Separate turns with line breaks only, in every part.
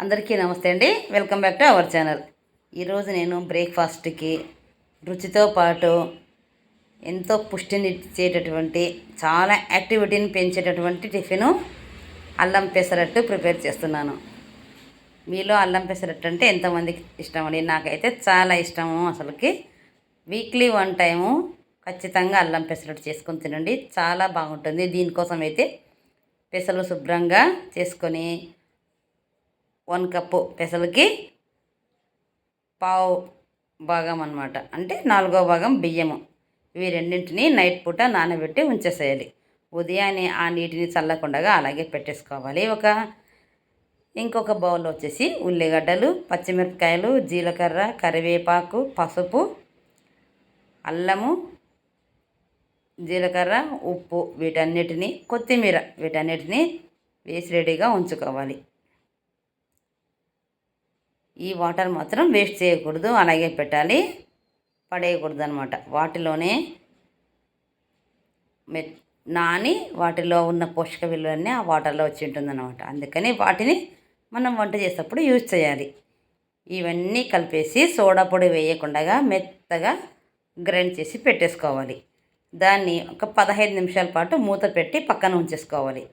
అందరికీ నమస్తే అండి. Welcome back to our channel ఈరోజు నేను బ్రేక్ఫాస్ట్కి రుచితో పాటు ఎంతో పుష్టిని ఇచ్చేటటువంటి చాలా యాక్టివిటీని పెంచేటటువంటి టిఫిను అల్లం పెసరట్టు ప్రిపేర్ చేస్తున్నాను. మీలో అల్లం పెసరట్టు అంటే ఎంతమందికి ఇష్టం అండి నాకైతే చాలా ఇష్టము అసలుకి. వీక్లీ వన్ టైము ఖచ్చితంగా అల్లం పెసరట్టు చేసుకొని తినండి. చాలా బాగుంటుంది. దీనికోసం అయితే పెసలు శుభ్రంగా చేసుకొని వన్ కప్పు పెసలకి పావు భాగం అనమాట అంటే నాలుగో భాగం బియ్యము. ఇవి రెండింటిని నైట్ పూట నానబెట్టి ఉంచేసేయాలి. ఉదయాన్నే ఆ నీటిని చల్లకుండగా అలాగే పెట్టేసుకోవాలి. ఒక ఇంకొక బౌల్ వచ్చేసి ఉల్లిగడ్డలు పచ్చిమిరపకాయలు జీలకర్ర కరివేపాకు పసుపు అల్లము జీలకర్ర ఉప్పు వీటన్నిటిని కొత్తిమీర వీటన్నిటిని వేసి రెడీగా ఉంచుకోవాలి. ఈ వాటర్ మాత్రం వేస్ట్ చేయకూడదు అలాగే పెట్టాలి. పడేయకూడదు అనమాట వాటిలోనే మె నాని వాటిలో ఉన్న పోషక విలువలన్నీ ఆ వాటర్లో వచ్చి ఉంటుందన్నమాట. అందుకని వాటిని మనం వంట చేసేటప్పుడు యూజ్ చేయాలి. ఇవన్నీ కలిపేసి సోడా పొడి వేయకుండా మెత్తగా గ్రైండ్ చేసి పెట్టేసుకోవాలి. దాన్ని ఒక పదహైదు నిమిషాల పాటు మూత పెట్టి పక్కన ఉంచేసుకోవాలి.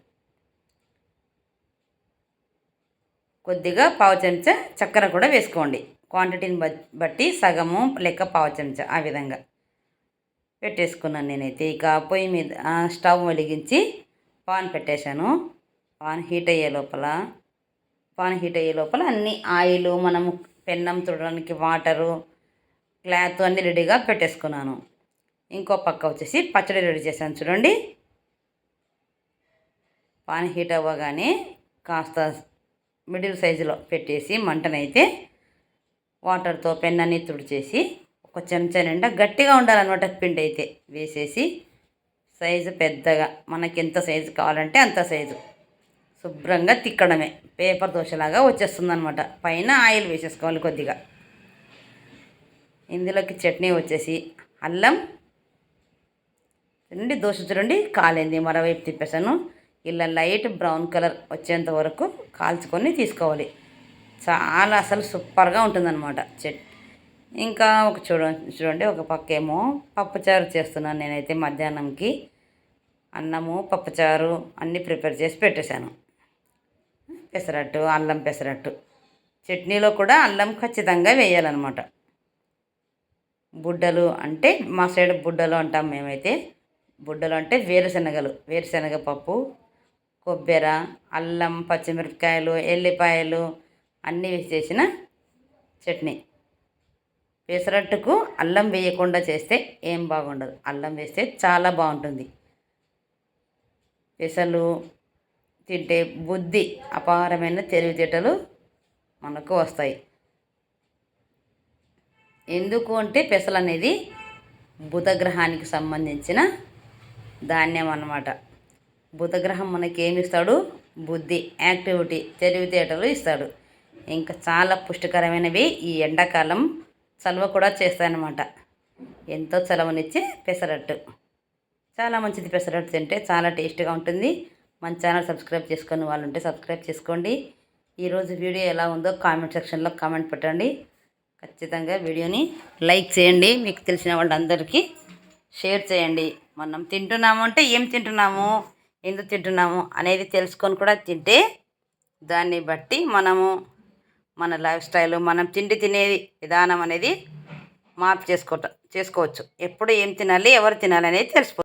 కొద్దిగా పావు చెంచా చక్కెర కూడా వేసుకోండి. క్వాంటిటీని బట్టి సగము లెక్క పావు చెంచా ఆ విధంగా. పెట్టేసుకున్నాను నేనైతే. ఇక పొయ్యి మీద స్టవ్ వెలిగించి పాన్ పెట్టేశాను. పాన్ హీట్ అయ్యే లోపల పాన్ హీట్ అయ్యే లోపల అన్ని ఆయిల్ మనము పెన్నం చూడడానికి వాటరు క్లాత్ అన్నీ రెడీగా పెట్టేసుకున్నాను. ఇంకో పక్క వచ్చేసి పచ్చడి రెడీ చేశాను చూడండి. పాన్ హీట్ అవ్వగానే కాస్త మిడిల్ సైజులో పెట్టేసి మంటనైతే వాటర్తో పెన్నని తుడిచేసి ఒక చెంచా నిండా గట్టిగా ఉండాలన్నమాట పిండి అయితే వేసేసి. సైజు పెద్దగా మనకి ఎంత సైజు కావాలంటే అంత సైజు. శుభ్రంగా తిక్కడమే పేపర్ దోశలాగా వచ్చేస్తుందనమాట పైన ఆయిల్ వేసేసుకోవాలి కొద్దిగా. ఇందులోకి చట్నీ వచ్చేసి అల్లం చూడండి దోశ చూడండి కాలేంది. మరోవైపు తిప్పేసాను ఇలా లైట్ బ్రౌన్ కలర్ వచ్చేంత వరకు కాల్చుకొని తీసుకోవాలి. చాలా అసలు సూపర్గా ఉంటుందన్నమాట చెట్. ఇంకా ఒక చూడ చూడండి ఒక పక్క ఏమో పప్పుచారు చేస్తున్నాను నేనైతే మధ్యాహ్నంకి. అన్నము పప్పుచారు అన్నీ ప్రిపేర్ చేసి పెట్టేశాను. పెసరట్టు అల్లం పెసరట్టు. చట్నీలో కూడా అల్లం ఖచ్చితంగా వేయాలన్నమాట. బుడ్డలు అంటే మా సైడ్ బుడ్డలు అంటాం మేమైతే. బుడ్డలు అంటే వేరుశనగలు వేరుశనగ పప్పు కొబ్బెర అల్లం పచ్చిమిరపకాయలు ఎల్లిపాయలు అన్నీ వేసి చేసిన చట్నీ. పెసరట్టుకు అల్లం వేయకుండా చేస్తే ఏం బాగుండదు. అల్లం వేస్తే చాలా బాగుంటుంది. పెసలు తింటే బుద్ధి అపారమైన తెలివితేటలు మనకు వస్తాయి. ఎందుకు అంటే పెసలు అనేది బుధగ్రహానికి సంబంధించిన ధాన్యం అన్నమాట. బుధగ్రహం మనకి ఏమి ఇస్తాడు బుద్ధి యాక్టివిటీ తెలివితేటలు ఇస్తాడు. ఇంకా చాలా పుష్టికరమైనవి ఈ ఎండాకాలం చలవ కూడా చేస్తాయన్నమాట. ఎంతో చలవనిచ్చే పెసరట్టు. చాలా మంచిది పెసరట్టు తింటే చాలా టేస్ట్గా ఉంటుంది. మన ఛానల్ సబ్స్క్రైబ్ చేసుకుని వాళ్ళు ఉంటే సబ్స్క్రైబ్ చేసుకోండి. ఈరోజు వీడియో ఎలా ఉందో కామెంట్ సెక్షన్లో కామెంట్ పెట్టండి. ఖచ్చితంగా వీడియోని లైక్ చేయండి. మీకు తెలిసిన వాళ్ళందరికీ షేర్ చేయండి. మనం తింటున్నాము అంటే ఏం తింటున్నాము? ఎందుకు తింటున్నాము అనేది తెలుసుకొని కూడా తింటే దాన్ని బట్టి మనము మన లైఫ్ స్టైల్ మనం తిండి తినేది విధానం అనేది మార్పు చేసుకోవటం చేసుకోవచ్చు. ఎప్పుడు ఏం తినాలి ఎవరు తినాలి అనేది తెలిసిపోతుంది